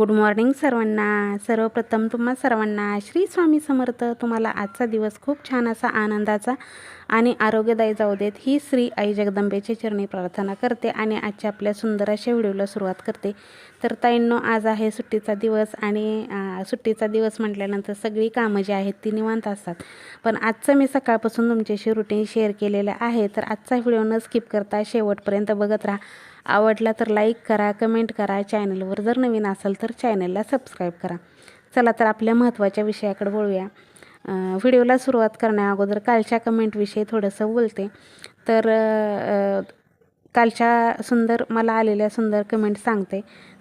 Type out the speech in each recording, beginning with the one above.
Good morning सर्वांना. सर्वप्रथम तुम्हा सर्वांना श्री स्वामी समर्थ. तुम्हाला आजचा दिवस खूप छान असा आनंदाचा आणि आरोग्यदायी जाऊ देत. ही श्री आई जगदंबेची चरणी प्रार्थना करते आणि आजच्या आपल्या सुंदर अशा व्हिडिओला सुरुवात करते. तर ताईंनो आज आहे सुट्टीचा दिवस आणि सुट्टीचा दिवस म्हटल्यानंतर सगळी कामं जी आहेत ती निवांत असतात. पण आजचं मी सकाळपासून तुमच्याशी रुटीन शेअर केलेलं आहे. तर आजचा व्हिडिओ न स्किप करता शेवटपर्यंत बघत राहा. आवडला तर लाईक करा कमेंट करा. चॅनलवर जर नवीन असाल तर चॅनलला सबस्क्राईब करा. चला तर आपल्या महत्त्वाच्या विषयाकडे बोलूया व्हिडिओला सुरुवात करण्या अगोदर कालच्या कमेंटविषयी थोडंसं बोलते. तर कालच्या सुंदर मला आलेल्या सुंदर कमेंट सांगते.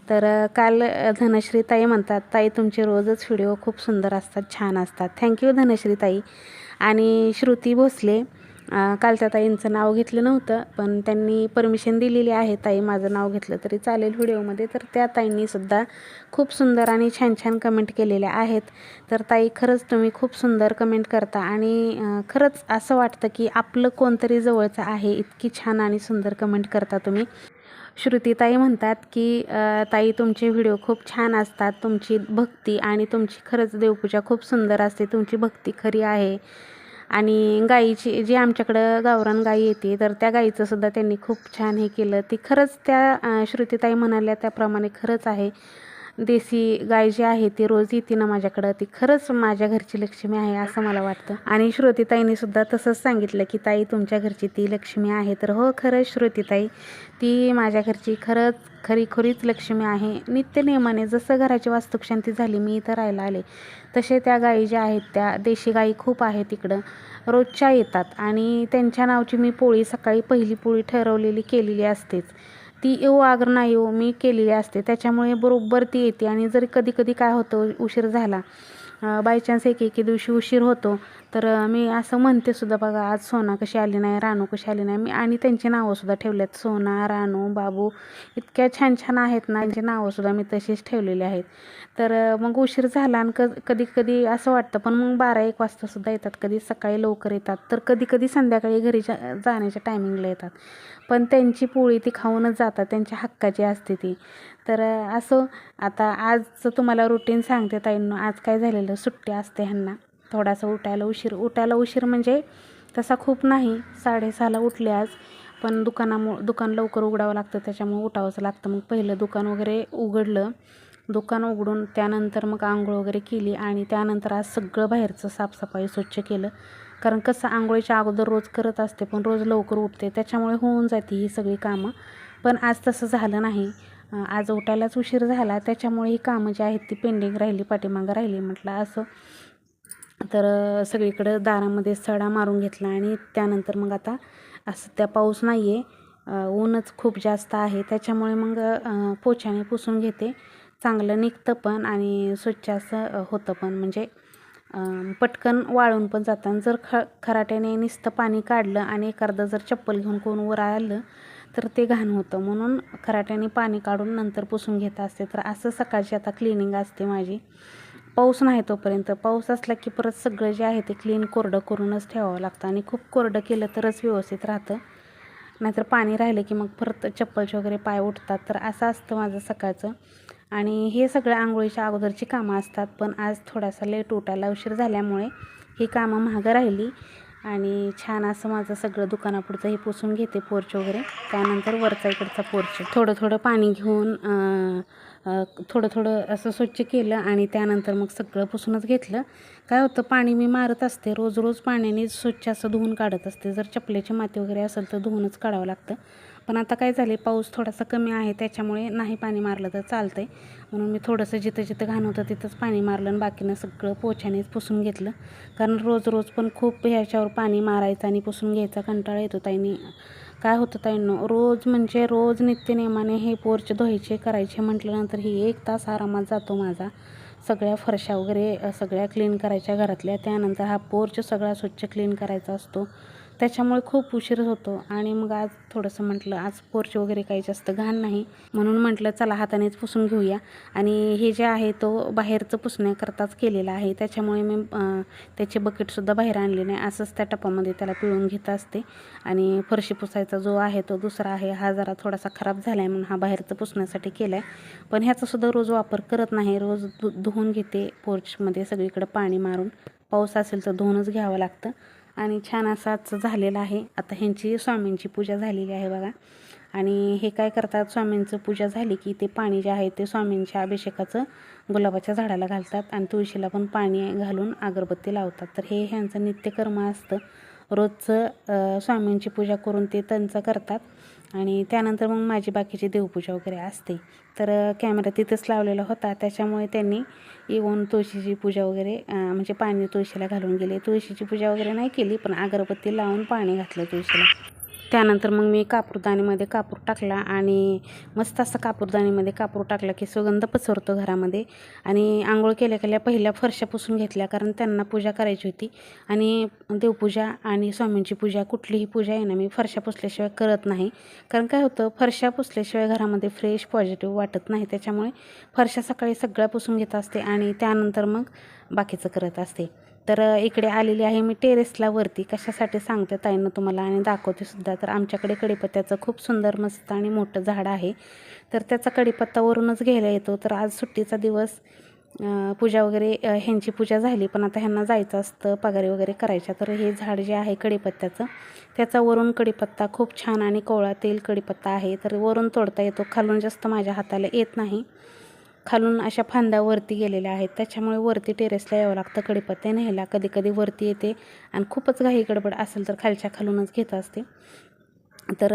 तर काल धनश्री ताई म्हणतात ताई तुमचे रोजच व्हिडिओ खूप सुंदर असतात छान असतात. थँक्यू धनश्री ताई. आणि श्रुती भोसले कालच्या ताईंचं नाव घेतलं नव्हतं पण त्यांनी परमिशन दिलेली आहे. ताई माझं नाव घेतलं तरी चालेल व्हिडिओमध्ये. तर त्या ताईंनीसुद्धा खूप सुंदर आणि छान छान कमेंट केलेल्या आहेत. तर ताई खरंच तुम्ही खूप सुंदर कमेंट करता आणि खरंच असं वाटतं की आपलं कोणतरी जवळचं आहे इतकी छान आणि सुंदर कमेंट करता तुम्ही. श्रुतीताई म्हणतात की ताई तुमचे व्हिडिओ खूप छान असतात. तुमची भक्ती आणि तुमची खरंच देवपूजा खूप सुंदर असते. तुमची भक्ती खरी आहे. आणि गाईची जी आमच्याकडं गावरान गाई येते तर त्या गाईचं सुद्धा त्यांनी खूप छान हे केलं. ती खरंच त्या श्रुतीताई म्हणाल्या त्याप्रमाणे खरंच आहे. देशी गाय जी आहे ती रोज येते ना माझ्याकडं. ती खरंच माझ्या घरची लक्ष्मी आहे असं मला वाटतं. आणि श्रोतीताईने सुद्धा तसंच सांगितलं की ताई तुमच्या घरची ती लक्ष्मी आहे. तर हो खरंच श्रुतीताई ती माझ्या घरची खरंच खरी खरीच लक्ष्मी आहे. नित्यनेमाने जसं घराची वास्तुकशांती झाली मी इथं राहायला आले. तसे त्या गायी ज्या आहेत त्या देशी गायी खूप आहेत तिकडं. रोजच्या येतात आणि त्यांच्या नावची मी पोळी सकाळी पहिली पोळी ठरवलेली केलेली असतेच. ती येऊ आगर नाही येऊ मी केलेली असते. त्याच्यामुळे बरोबर ती येते. आणि जर कधी कधी काय होतं उशीर झाला बाय चान्स एक एके दिवशी उशीर होतो. तर मी असं म्हणते सुद्धा बघा आज सोना कशी आली नाही रानू कशी आली नाही. मी आणि त्यांची नावंसुद्धा ठेवल्यात. सोना रानू बाबू इतक्या छान छान आहेत ना त्यांची नावंसुद्धा मी तशीच ठेवलेली आहेत. तर मग उशीर झाला आणि क कधी कधी असं वाटतं पण मग बारा एक वाजतासुद्धा येतात. कधी सकाळी लवकर येतात. तर कधी कधी संध्याकाळी घरी जा जाण्याच्या टायमिंगला येतात. पण त्यांची पोळी ती खाऊनच जातात त्यांच्या हक्काची असते ती. तर असं आता आजचं तुम्हाला रुटीन सांगते ताईंनो आज काय झालेलं सुट्टी असते ह्यांना. थोडासा उठायला उशीर उठायला उशीर म्हणजे तसा खूप नाही साडेसहाला उठले आज. पण दुकानामुळं दुकान लवकर उघडावं लागतं त्याच्यामुळे उठावंच लागतं. मग पहिलं दुकान वगैरे उघडलं दुकान उघडून त्यानंतर मग आंघोळ वगैरे केली आणि त्यानंतर आज सगळं बाहेरचं साफसफाई स्वच्छ केलं. कारण कसं आंघोळीच्या अगोदर रोज करत असते पण रोज लवकर उठते. त्याच्यामुळे होऊन जाते ही सगळी कामं. पण आज तसं झालं नाही. आज उठायलाच उशीर झाला. त्याच्यामुळे ही कामं जी आहेत ती पेंडिंग राहिली पाठीमागं राहिली म्हटलं असं. तर सगळीकडं दारामध्ये सडा मारून घेतला आणि त्यानंतर मग आता असं त्या पाऊस नाही आहे ऊनच खूप जास्त आहे. त्याच्यामुळे मग पोछाने पुसून घेते. चांगलं निघतं पण आणि स्वच्छ असं होतं पण. म्हणजे पटकन वाळून पण जातं. आणि जर ख खराट्याने नुसतं पाणी काढलं आणि एखादं जर चप्पल घेऊन कोण वर आलं तर ते घाण होतं. म्हणून खराट्याने पाणी काढून नंतर पुसून घेत असते. तर असं सकाळची आता क्लिनिंग असते माझी. पाऊस नाही तोपर्यंत. पाऊस असला की परत सगळं जे आहे ते क्लीन कोरडं करूनच ठेवावं लागतं. आणि खूप कोरडं केलं तरच व्यवस्थित राहतं. नाहीतर पाणी राहिलं की मग परत चप्पलचे वगैरे पाय उठतात. तर असं असतं माझं सकाळचं. आणि हे सगळं आंघोळीच्या अगोदरची कामं असतात पण आज थोडासा लेट उठायला उशीर झाल्यामुळे ही कामं महागं राहिली आणि छान असं माझं सगळं दुकानापुढचं हे पुसून घेते पोर्च वगैरे. त्यानंतर वरचा इकडचा पोर्च. थोडं थोडं पाणी घेऊन थोडं थोडं असं स्वच्छ केलं आणि त्यानंतर मग सगळं पुसूनच घेतलं. काय होतं पाणी मी मारत असते रोज रोज पाण्याने स्वच्छ असं धुवून काढत असते. जर चपल्याची माती वगैरे असेल तर धुवूनच काढावं लागतं. पण आता काय झाले पाऊस थोडासा कमी आहे त्याच्यामुळे नाही पाणी मारलं तर चालतं आहे म्हणून मी थोडंसं जिथं जिथं घाण होतं तिथंच पाणी मारलं आणि बाकीनं सगळं पोछानेच पुसून घेतलं. कारण रोज रोज पण खूप ह्याच्यावर पाणी मारायचं आणि पुसून घ्यायचा कंटाळा येतो ताईने. काय होतं ताईंनो? रोज म्हणजे रोज नित्यनेमाने हे पोर्च धुवायचे करायचे म्हटल्यानंतर ही एक तास आरामात जातो माझा. सगळ्या फरशा वगैरे सगळ्या क्लीन करायच्या घरातल्या. त्यानंतर हा पोर्च सगळा स्वच्छ क्लीन करायचा असतो. त्याच्यामुळे खूप उशीर होतो. आणि मग आज थोडंसं म्हटलं आज पोर्च वगैरे काही जास्त घाण नाही. म्हणून म्हटलं चला हातानेच पुसून घेऊया. आणि हे जे आहे तो बाहेरचं पुसण्याकरताच केलेला आहे. त्याच्यामुळे मी त्याचे बकेटसुद्धा बाहेर आणले नाही. असंच त्या टपामध्ये त्याला पिळून घेत असते. आणि फरशी पुसायचा जो आहे तो दुसरा आहे. हा जरा थोडासा खराब झाला आहे म्हणून हा बाहेरचं पुसण्यासाठी केला आहे पण ह्याचासुद्धा रोज वापर करत नाही. रोज धु धुवून घेते पोर्चमध्ये सगळीकडे पाणी मारून. पाऊस असेल तर धुवूनच घ्यावं लागतं. आणि छान असं आजचं झालेलं आहे. आता ह्यांची स्वामींची पूजा झालेली आहे बघा. आणि हे काय करतात? स्वामींचं पूजा झाली की ते पाणी जे आहे ते स्वामींच्या अभिषेकाचं गुलाबाच्या झाडाला घालतात आणि तुळशीला पण पाणी घालून अगरबत्ती लावतात. तर हे ह्यांचं नित्यकर्म असतं. रोजचं स्वामींची पूजा करून ते त्यांचं करतात. आणि त्यानंतर मग माझी बाकीची देवपूजा वगैरे असते. तर कॅमेरा तिथंच लावलेला होता. त्याच्यामुळे त्यांनी येऊन तुळशीची पूजा वगैरे म्हणजे पाणी तुळशीला घालून गेले. तुळशीची पूजा वगैरे नाही केली पण अगरबत्ती लावून पाणी घातलं तुळशीला. त्यानंतर मग मी कापूरदाणीमध्ये कापूर टाकला आणि मस्त असं कापूरदाणीमध्ये कापूर टाकला की सुगंध पसरतो घरामध्ये. आणि आंघोळ केल्या केल्या पहिल्या फरशा पुसून घेतल्या कारण त्यांना पूजा करायची होती. आणि देवपूजा आणि स्वामींची पूजा कुठलीही पूजा आहे ना मी फरशा पुसल्याशिवाय करत नाही. कारण काय होतं फरशा पुसल्याशिवाय घरामध्ये फ्रेश पॉझिटिव्ह वाटत नाही. त्याच्यामुळे फरशा सकाळी सगळ्या पुसून घेत असते आणि त्यानंतर मग बाकीचं करत असते. तर इकडे आलेली आहे मी टेरेसला वरती. कशासाठी सांगते ताईनं तुम्हाला आणि दाखवते सुद्धा. तर आमच्याकडे कडीपत्त्याचं खूप सुंदर मस्त आणि मोठं झाड आहे. तर त्याचा कडीपत्ता वरूनच घ्यायला येतो. तर आज सुट्टीचा दिवस. पूजा वगैरे ह्यांची पूजा झाली पण आता ह्यांना जायचं असतं पगारी वगैरे करायच्या. तर हे झाड जे आहे कडीपत्त्याचं त्याचा वरून कडीपत्ता खूप छान आणि कोवळा तेल कडीपत्ता आहे. तर वरून तोडता येतो. खालून जास्त माझ्या हाताला येत नाही. खालून अशा फांद्या वरती गेलेल्या आहेत. त्याच्यामुळे वरती टेरेसला यावं लागतं. कडीपत्ते न्यायला कधी कधी वरती येते आणि खूपच घाई गडबड असेल तर खालच्या खालूनच घेत असते. तर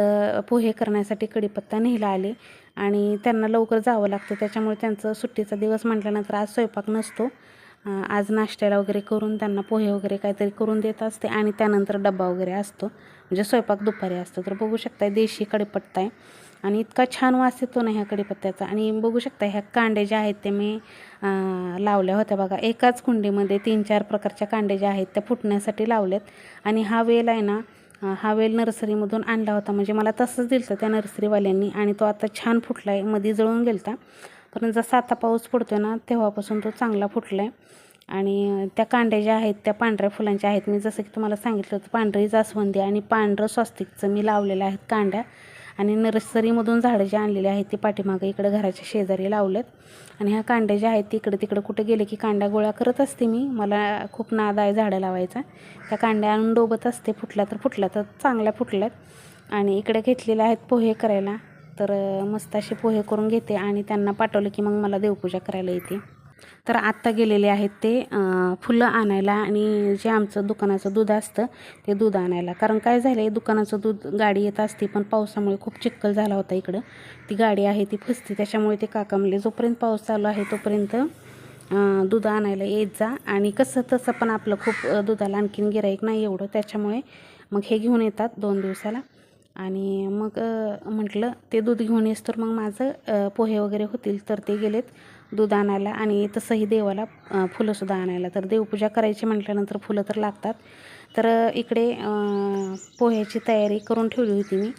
पोहे करण्यासाठी कडीपत्ता न्यायला आले आणि त्यांना लवकर जावं लागतं. त्याच्यामुळे त्यांचं सुट्टीचा दिवस म्हटल्यानंतर आज स्वयंपाक नसतो. आज नाश्त्याला वगैरे करून त्यांना पोहे वगैरे काहीतरी करून देत असते आणि त्यानंतर डब्बा वगैरे असतो. म्हणजे स्वयंपाक दुपारी असतो. तर बघू शकताय देशी कडीपत्ता आहे. आणि इतका छान वास येतो ना ह्या कडीपत्त्याचा आणि बघू शकता ह्या कांडे ज्या आहेत ते मी लावल्या होत्या बघा. एकाच कुंडीमध्ये तीन चार प्रकारच्या कांडे ज्या आहेत त्या फुटण्यासाठी लावलेत. आणि हा वेल आहे ना हा वेल नर्सरीमधून आणला होता. म्हणजे मला तसंच दिलं त्या नर्सरीवाल्यांनी आणि तो आता छान फुटला आहे मध्ये जळून गेलता. पण जसा आता पाऊस पडतो ना तेव्हापासून तो चांगला फुटला आहे आणि त्या कांड्या ज्या आहेत त्या पांढऱ्या फुलांच्या आहेत. मी जसं की तुम्हाला सांगितलं होतं पांढरी जास्वंदी आणि पांढरं स्वस्तिकचं मी लावलेलं आहेत कांड्या. आणि नर्सरीमधून झाडं जी आणलेली आहेत ती पाठीमागं इकडं घराच्या शेजारी लावलेत. आणि ह्या कांड्या ज्या आहेत तिकडं तिकडं कुठं गेले की कांड्या गोळा करत असते मी. मला खूप नाद आहे झाडं लावायचा. त्या कांड्या आणून डोबत असते फुटल्या तर फुटल्या तर चांगल्या फुटल्यात. आणि इकडे घेतलेल्या आहेत पोहे करायला. तर मस्त असे पोहे करून घेते आणि त्यांना पाठवलं की मग मला देवपूजा करायला येते. तर आत्ता गेलेले आहेत ते फुलं आणायला आणि जे आमचं दुकानाचं दूध असतं ते दूध आणायला. कारण काय झालं आहे दुकानाचं दूध गाडी येत असते पण पावसामुळे खूप चिक्कल झाला होता इकडं. ती गाडी आहे ती फसते. त्याच्यामुळे ते काका म्हणले जोपर्यंत पाऊस चालू आहे तोपर्यंत दूध आणायला येत जा. आणि कसं तसं पण आपलं खूप दुधाला आणखीन गिराईक नाही एवढं. त्याच्यामुळे मग हे घेऊन येतात दोन दिवसाला. आणि मग म्हटलं ते दूध घेऊन येस तर मग माझं पोहे वगैरे होतील. तर ते गेलेत. दूध आणायला आणि तसंही देवाला फुलंसुद्धा आणायला. तर देवपूजा करायची म्हटल्यानंतर फुलं तर लागतात. तर इकडे पोह्याची तयारी करून ठेवली होती मी.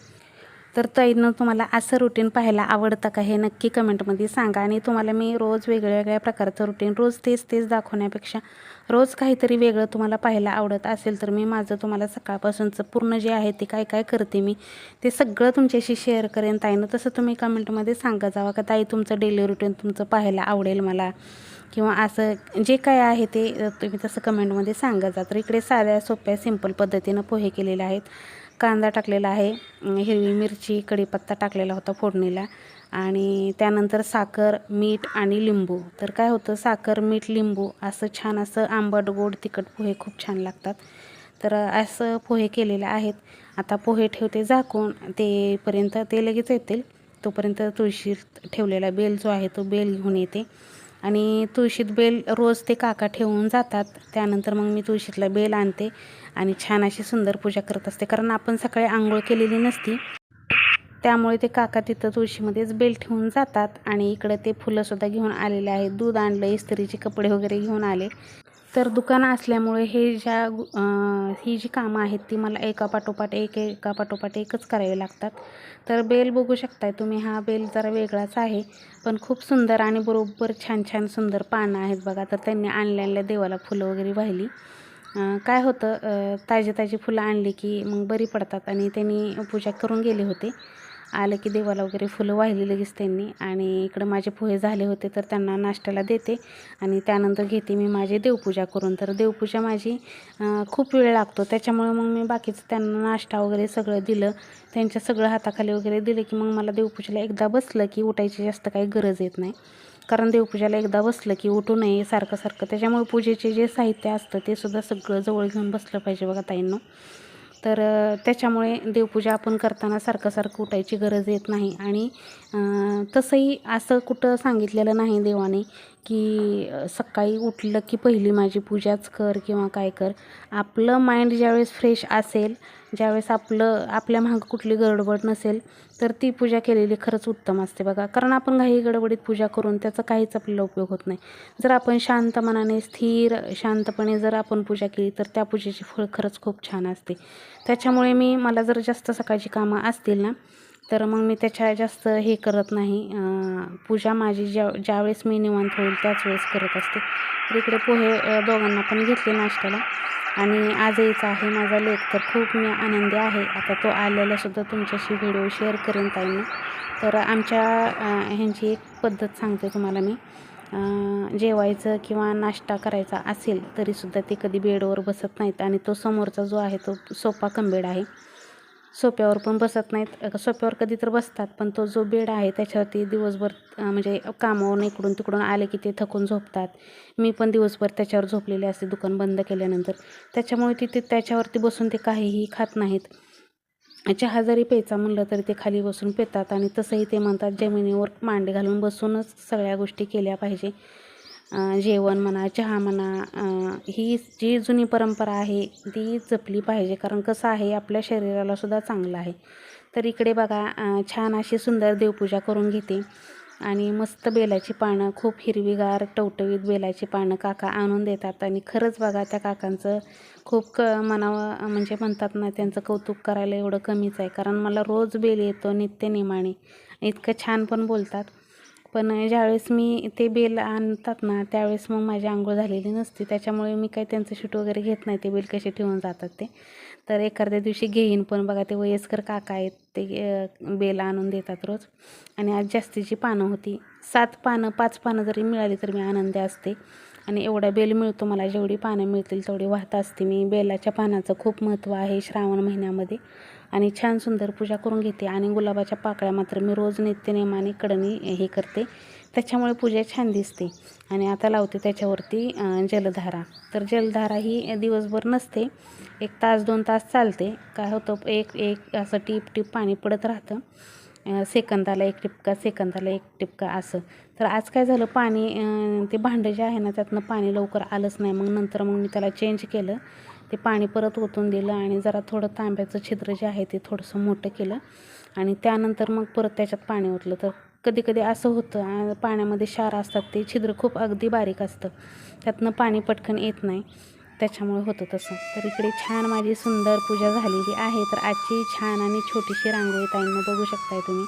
तर ताईनं तुम्हाला असं रुटीन पाहायला आवडतं का हे नक्की कमेंटमध्ये सांगा. आणि तुम्हाला मी रोज वेगळ्या वेगळ्या प्रकारचं रुटीन रोज तेच तेच दाखवण्यापेक्षा रोज काहीतरी वेगळं तुम्हाला पाहायला आवडत असेल तर मी माझं तुम्हाला सकाळपासूनचं पूर्ण जे आहे ते काय काय करते मी ते सगळं तुमच्याशी शेअर करेन ताईनं. तसं तुम्ही कमेंटमध्ये सांगा जावा का ताई तुमचं डेली रुटीन तुमचं पाहायला आवडेल मला. किंवा असं जे काय आहे ते तुम्ही तसं कमेंटमध्ये सांगा जा. तर इकडे साध्या सोप्या सिंपल पद्धतीनं पोहे केलेले आहेत. कांदा टाकलेला आहे हिरवी मिरची कढीपत्ता टाकलेला होता फोडणीला. आणि त्यानंतर साखर मीठ आणि लिंबू. तर काय होतं साखर मीठ लिंबू असं छान असं आंबट गोड तिखट पोहे खूप छान लागतात. तर असं पोहे केलेले आहेत. आता पोहे ठेवते झाकून तेपर्यंत ते लगेच येतील. तोपर्यंत तुळशी ठेवलेला बेल जो आहे तो बेल घेऊन येते. आणि तुळशीत बेल रोज ते काका ठेवून जातात. त्यानंतर मग मी तुळशीतला बेल आणते आणि छान अशी सुंदर पूजा करत असते. कारण आपण सकाळी आंघोळ केलेली नसती. त्यामुळे ते काका तिथं तुळशीमध्येच बेल ठेवून जातात. आणि इकडं ते फुलंसुद्धा घेऊन आलेले आहेत. दूध आणलं इस्त्रीचे कपडे वगैरे घेऊन आले. तर दुकान असल्यामुळे हे ज्या ही जी कामं आहेत ती मला एका पाठोपाठ एक एका पाठोपाठ एकच करावी लागतात. तर बेल बघू शकताय तुम्ही हा बेल जरा वेगळाच आहे पण खूप सुंदर आणि बरोबर छान छान सुंदर पानं आहेत बघा. तर त्यांनी आणलेल्या देवाला फुलं वगैरे वाहिली. काय होतं ताजे ताजे ताजी फुलं आणली की मग बरी पडतात आणि त्यांनी पूजा करून गेले होते. आलं की देवाला वगैरे फुलं वाहिली लगेच त्यांनी आणि इकडं माझे पोहे झाले होते तर त्यांना नाश्त्याला देते आणि त्यानंतर घेते मी माझी देवपूजा करून. तर देवपूजा माझी खूप वेळ लागतो. त्याच्यामुळे मग मी बाकीचं त्यांना नाश्ता वगैरे सगळं दिलं. त्यांच्या सगळं हाताखाली वगैरे दिलं की मग मला देवपूजेला एकदा बसलं की उठायची जास्त काही गरज येत नाही. कारण देवपूजाला एकदा बसलं की उठू नये सारखं सारखं. त्याच्यामुळे पूजेचे जे साहित्य असतं ते सुद्धा सगळं जवळ घेऊन बसलं पाहिजे बघा ताईंना. तर त्याच्यामुळे देवपूजा आपण करताना सारखं सारखं उठायची गरज येत नाही. आणि तसंही असं कुठं सांगितलेलं नाही देवाने. की सकाळी उठलं की पहिली माझी पूजाच कर किंवा काय कर. आपलं माइंड ज्यावेळेस फ्रेश असेल ज्यावेळेस आपलं आपल्या मागं कुठली गडबड नसेल तर ती पूजा केलेली खरंच उत्तम असते बघा. कारण आपण घाई गडबडीत पूजा करून त्याचा काहीच आपल्याला उपयोग होत नाही. जर आपण शांत मनाने स्थिर शांतपणे जर आपण पूजा केली तर त्या पूजेची फळ खरंच खूप छान असते. त्याच्यामुळे मी मला जर जास्त सकाळची कामं असतील ना तर मग मी त्याच्या जास्त हे करत नाही. पूजा माझी ज्या ज्यावेळेस मी निवांत होईल त्याच वेळेस करत असते. तर इकडे पोहे दोघांना पण घेतले नाश्त्याला. आणि आज यायचा आहे माझा लेख तर खूप मी आनंदी आहे. आता तो आलेलासुद्धा तुमच्याशी व्हिडिओ शेअर करेन ताईंना. तर आमच्या ह्यांची एक पद्धत सांगते तुम्हाला मी. जेवायचं किंवा नाश्ता करायचा असेल तरीसुद्धा ते कधी बेडवर बसत नाहीत. आणि तो समोरचा जो आहे तो सोपा कंबेड आहे. सोप्यावर पण बसत नाहीत. सोप्यावर कधी तर बसतात पण तो जो बेड आहे त्याच्यावरती दिवसभर म्हणजे कामावरून इकडून तिकडून आले की ते थकून झोपतात. मी पण दिवसभर त्याच्यावर झोपलेले असते दुकान बंद केल्यानंतर. त्याच्यामुळे तिथे त्याच्यावरती बसून ते काहीही खात नाहीत. चहा जरी प्यायचा म्हणलं तरी ते खाली बसून पितात आणि तसंही ते म्हणतात जमिनीवर मांडे घालून बसूनच सगळ्या गोष्टी केल्या पाहिजे. जेवण म्हणा चहा म्हणा ही जी जुनी परंपरा आहे ती जपली पाहिजे. कारण कसं आहे आपल्या शरीराला सुद्धा चांगलं आहे. तर इकडे बघा छान अशी सुंदर देवपूजा करून घेते. आणि मस्त बेलाची पानं खूप हिरवीगार टवटवीत बेलाची पानं काका आणून देतात. आणि खरंच बघा त्या काकांचं खूप क मनावं म्हणजे म्हणतात ना त्यांचं कौतुक करायला एवढं कमीच आहे. कारण मला रोज बेल येतो नित्यनेमाने इतकं छान पण बोलतात. पण ज्यावेळेस मी ते बेल आणतात ना त्यावेळेस मग माझी आंघोळ झालेली नसते. त्याच्यामुळे मी काही त्यांचं शूट वगैरे घेत नाही. ते बेल कसे ठेवून जातात ते. तर एखाद्या दिवशी घेईन पण बघा ते वयस्कर काका आहेत ते बेल आणून देतात रोज. आणि आज जास्तीची पानं होती. सात पानं पाच पानं जरी मिळाली तर मी आनंदी असते. आणि एवढा बेल मिळतो मला जेवढी पानं मिळतील तेवढी वाहत असते मी. बेलाच्या पानाचं खूप महत्त्व आहे श्रावण महिन्यामध्ये. आणि छान सुंदर पूजा करून घेते. आणि गुलाबाच्या पाकळ्या मात्र मी रोज नित्यनेमाने कडणी हे करते. त्याच्यामुळे पूजा छान दिसते. आणि आता लावते त्याच्यावरती जलधारा. तर जलधारा ही दिवसभर नसते. एक तास दोन तास चालते. काय होतं एक एक असं टीप टीप पाणी पडत राहतं. सेकंदाला एक टिपका सेकंदाला एक टिपका असं. तर आज काय झालं पाणी ते भांडं जे आहे ना त्यातनं पाणी लवकर आलंच नाही. मग नंतर मग मी त्याला चेंज केलं. ते पाणी परत ओतून दिलं आणि जरा थोडं तांब्याचं छिद्र जे आहे ते थोडंसं मोठं केलं. आणि त्यानंतर मग परत त्याच्यात पाणी ओतलं. तर कधी कधी असं होतं पाण्यामध्ये क्षार असतात ते छिद्र खूप अगदी बारीक असतं. त्यातनं पाणी पटकन येत नाही. त्याच्यामुळे होतं तसं. तर इकडे छान माझी सुंदर पूजा झालेली आहे. तर आजची छान आणि छोटीशी रांगोळी ताईंना बघू शकताय तुम्ही.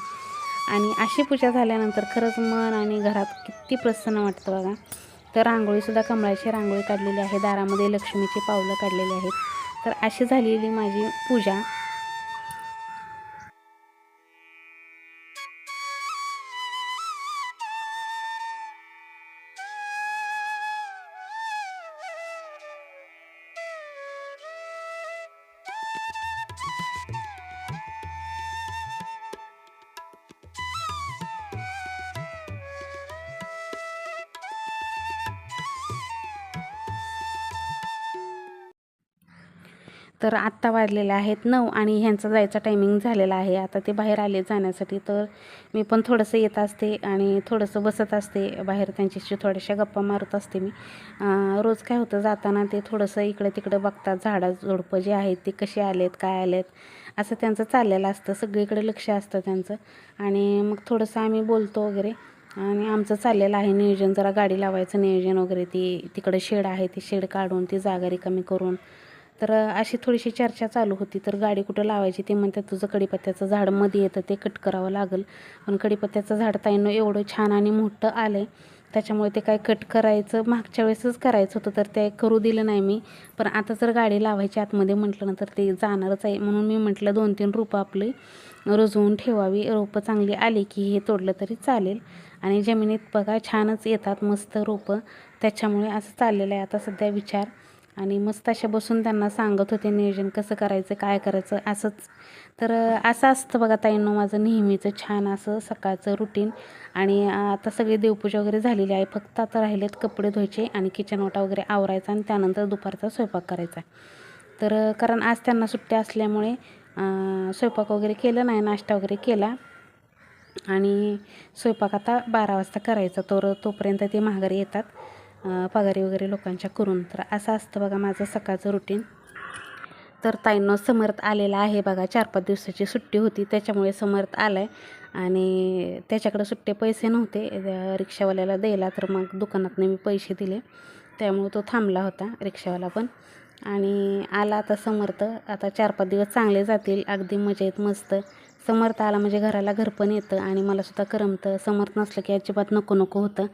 आणि अशी पूजा झाल्यानंतर खरंच मन आणि घरात किती प्रसन्न वाटतं बघा. तर रांगोळीसुद्धा कमळाची रांगोळी काढलेली आहे. दारामध्ये लक्ष्मीची पावलं काढलेली आहेत. तर अशी झालेली माझी पूजा. तर आत्ता वाजलेले आहेत नऊ आणि ह्यांचा जायचा टायमिंग झालेला आहे. आता ते बाहेर आले जाण्यासाठी तर मी पण थोडंसं येत असते आणि थोडंसं बसत असते. बाहेर त्यांच्याशी थोड्याशा गप्पा मारत असते मी. रोज काय होतं जाताना ते थोडंसं इकडं तिकडं बघतात झाडं झुडपं जे आहेत ते कसे आलेत काय आलेत असं त्यांचं चाललेलं असतं. सगळीकडे लक्ष असतं त्यांचं. आणि मग थोडंसं आम्ही बोलतो वगैरे. आणि आमचं चाललेलं आहे नियोजन. जरा गाडी लावायचं नियोजन वगैरे. ती तिकडं शेड आहे ती शेड काढून ती जागा रिकामी करून तर अशी थोडीशी चर्चा चालू होती. तर गाडी कुठं लावायची ते म्हणतात तुझं कडीपत्त्याचं झाडमध्ये येतं ते कट करावं लागेल. पण कडीपत्त्याचं झाड ताईनं एवढं छान आणि मोठं आलं आहे त्याच्यामुळे ते काय कट करायचं मागच्या वेळेसच करायचं होतं तर ते करू दिलं नाही मी. पण आता जर गाडी लावायची आतमध्ये म्हटलं ना तर ते जाणारच आहे. म्हणून मी म्हटलं दोन तीन रोपं आपली रुजवून ठेवावी. रोपं चांगली आली की हे तोडलं तरी चालेल. आणि जमिनीत बघा छानच येतात मस्त रोपं. त्याच्यामुळे असं चाललेलं आहे. आता सध्या विचार आणि मस्त अशा बसून त्यांना सांगत होते नियोजन कसं करायचं काय करायचं असंच. तर असं असतं बघा ताईंनो माझं नेहमीचं छान असं सकाळचं रुटीन आणि आता सगळी देवपूजा वगैरे झालेली आहे. फक्त आता राहिलेत कपडे धुवायचे आणि किचन ओटा वगैरे आवरायचा आणि त्यानंतर दुपारचा स्वयंपाक करायचा. तर कारण आज त्यांना सुट्ट्या असल्यामुळे स्वयंपाक वगैरे केलं नाही नाश्ता वगैरे केला. आणि स्वयंपाक आता बारा वाजता करायचा. तर तोपर्यंत ते माघारी येतात. पगारी वगैरे लोकांच्या करून. तर असं असतं बघा माझं सकाळचं रुटीन तर ताईंनो समर्थ आलेला आहे बघा. चार पाच दिवसाची सुट्टी होती त्याच्यामुळे समर्थ आला आहे आणि त्याच्याकडे सुट्टे पैसे नव्हते. रिक्षावाल्याला द्यायला तर मग दुकानातनं मी पैसे दिले. त्यामुळे तो थांबला होता रिक्षावाला पण. आणि आला आता समर्थ. आता चार पाच दिवस चांगले जातील. अगदी मजेत मस्त. समर्थ आला म्हणजे घराला घर पण येतं आणि मलासुद्धा करमतं. समर्थ नसलं की अजिबात नको नको होतं.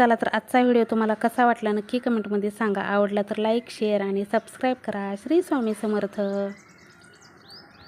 चला तर आजचा व्हिडिओ तुम्हाला कसा वाटला नक्की कमेंटमध्ये सांगा. आवडला तर लाईक शेअर आणि सबस्क्राईब करा. श्री स्वामी समर्थ.